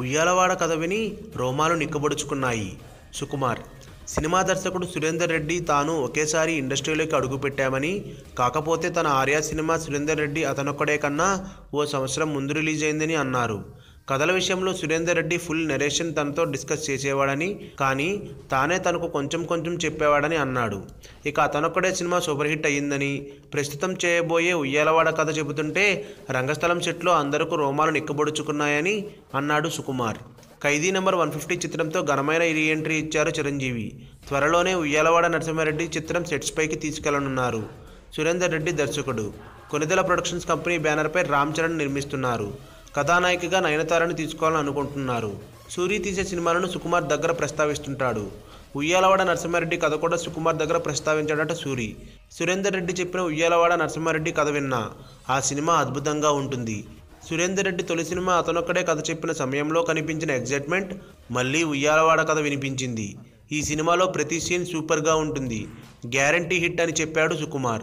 ఉయ్యాలవాడ కథ విని రోమాలు నిక్కబడుచుకున్నాయి. సుకుమార్ సినిమా దర్శకుడు సురేందర్ రెడ్డి తాను ఒకేసారి ఇండస్ట్రీలోకి అడుగుపెట్టామని కాకపోతే తన ఆర్యా సినిమా సురేందర్ రెడ్డి అతనొక్కడే కన్నా ఓ సంవత్సరం ముందు రిలీజ్ అయిందని అన్నారు. కథల విషయంలో సురేందర్ రెడ్డి ఫుల్ నెరేషన్ తనతో డిస్కస్ చేసేవాడని కానీ తానే తనకు కొంచెం కొంచెం చెప్పేవాడని అన్నాడు. ఇక అతనొక్కడే సినిమా సూపర్ హిట్ అయ్యిందని ప్రస్తుతం చేయబోయే ఉయ్యాలవాడ కథ చెబుతుంటే రంగస్థలం సెట్లో అందరకు రోమాలు నిక్కబొడుచుకున్నాయని అన్నాడు Sukumar. Khaidi number one fifty చిత్రంతో ఘనమైన రీ ఎంట్రీ ఇచ్చారు చిరంజీవి. త్వరలోనే ఉయ్యాలవాడ నరసింహారెడ్డి చిత్రం సెట్స్ పైకి తీసుకెళ్ళనున్నారు. సురేందర్ రెడ్డి దర్శకుడు. కొనిదెల ప్రొడక్షన్స్ కంపెనీ బ్యానర్పై రామ్ చరణ్ నిర్మిస్తున్నారు. కథానాయికగా నయనతారని తీసుకోవాలని అనుకుంటున్నారు. సూరి తీసే సినిమాలను సుకుమార్ దగ్గర ప్రస్తావిస్తుంటాడు. ఉయ్యాలవాడ నరసింహారెడ్డి కథ కూడా సుకుమార్ దగ్గర ప్రస్తావించాడట సూరి. సురేందర్ రెడ్డి చెప్పిన ఉయ్యాలవాడ నరసింహారెడ్డి కథ విన్నా. ఆ సినిమా అద్భుతంగా ఉంటుంది. సురేందర్ రెడ్డి తొలి సినిమా అతనొక్కడే కథ చెప్పిన సమయంలో కనిపించిన ఎగ్జైట్మెంట్ మళ్ళీ ఉయ్యాలవాడ కథ వినిపించింది. ఈ సినిమాలో ప్రతి సీన్ సూపర్గా ఉంటుంది. గ్యారంటీ హిట్ అని చెప్పాడు సుకుమార్.